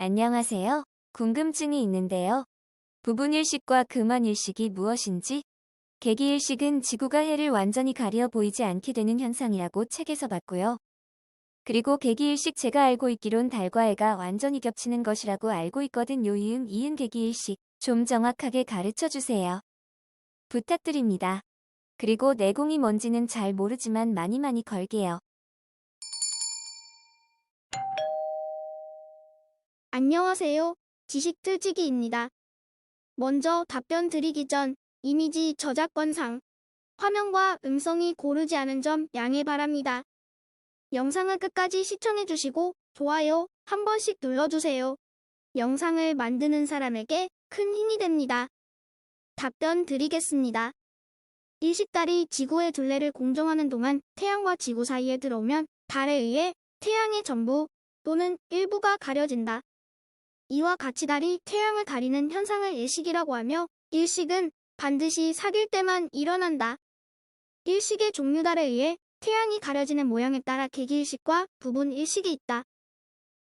안녕하세요. 궁금증이 있는데요. 부분일식과 금원일식이 무엇인지? 개기일식은 지구가 해를 완전히 가려 보이지 않게 되는 현상이라고 책에서 봤고요. 그리고 개기일식 제가 알고 있기론 달과 해가 완전히 겹치는 것이라고 알고 있거든요. 이응 이응 개기일식 좀 정확하게 가르쳐 주세요. 부탁드립니다. 그리고 내공이 뭔지는 잘 모르지만 많이 많이 걸게요. 안녕하세요. 지식 틀지기입니다. 먼저 답변 드리기 전 이미지 저작권상 화면과 음성이 고르지 않은 점 양해 바랍니다. 영상을 끝까지 시청해 주시고 좋아요 한 번씩 눌러주세요. 영상을 만드는 사람에게 큰 힘이 됩니다. 답변 드리겠습니다. 일식달이 지구의 둘레를 공정하는 동안 태양과 지구 사이에 들어오면 달에 의해 태양의 전부 또는 일부가 가려진다. 이와 같이 달이 태양을 가리는 현상을 일식이라고 하며 일식은 반드시 사귈 때만 일어난다. 일식의 종류 달에 의해 태양이 가려지는 모양에 따라 개기일식과 부분 일식이 있다.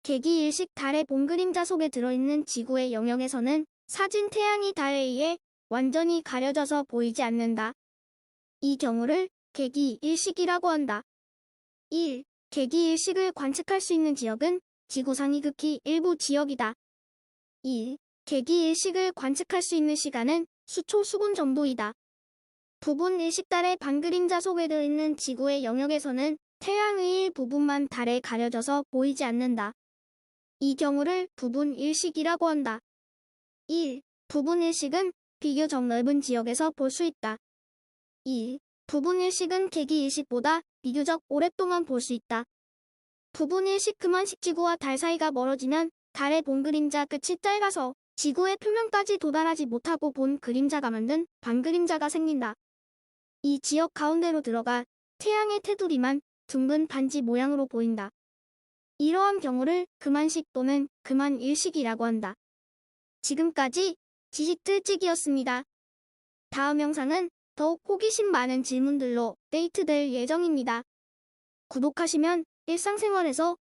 개기일식 달의 본 그림자 속에 들어있는 지구의 영역에서는 사진 태양이 달에 의해 완전히 가려져서 보이지 않는다. 이 경우를 개기일식이라고 한다. 1. 개기일식을 관측할 수 있는 지역은 지구상이 극히 일부 지역이다. 2. 개기일식을 관측할 수 있는 시간은 수초 수분 정도이다. 부분 일식달의 반그림자 속에 들어있는 지구의 영역에서는 태양의 일부분만 달에 가려져서 보이지 않는다. 이 경우를 부분 일식이라고 한다. 1. 부분 일식은 비교적 넓은 지역에서 볼 수 있다. 2. 부분 일식은 개기 일식보다 비교적 오랫동안 볼 수 있다. 부분 일식 그만식 지구와 달 사이가 멀어지면 달의 본 그림자 끝이 짧아서 지구의 표면까지 도달하지 못하고 본 그림자가 만든 반 그림자가 생긴다. 이 지역 가운데로 들어가 태양의 테두리만 둥근 반지 모양으로 보인다. 이러한 경우를 그만식 또는 그만일식이라고 한다. 지금까지 지식들찍이었습니다. 다음 영상은 더욱 호기심 많은 질문들로 데이트될 예정입니다. 구독하시면 일상생활에서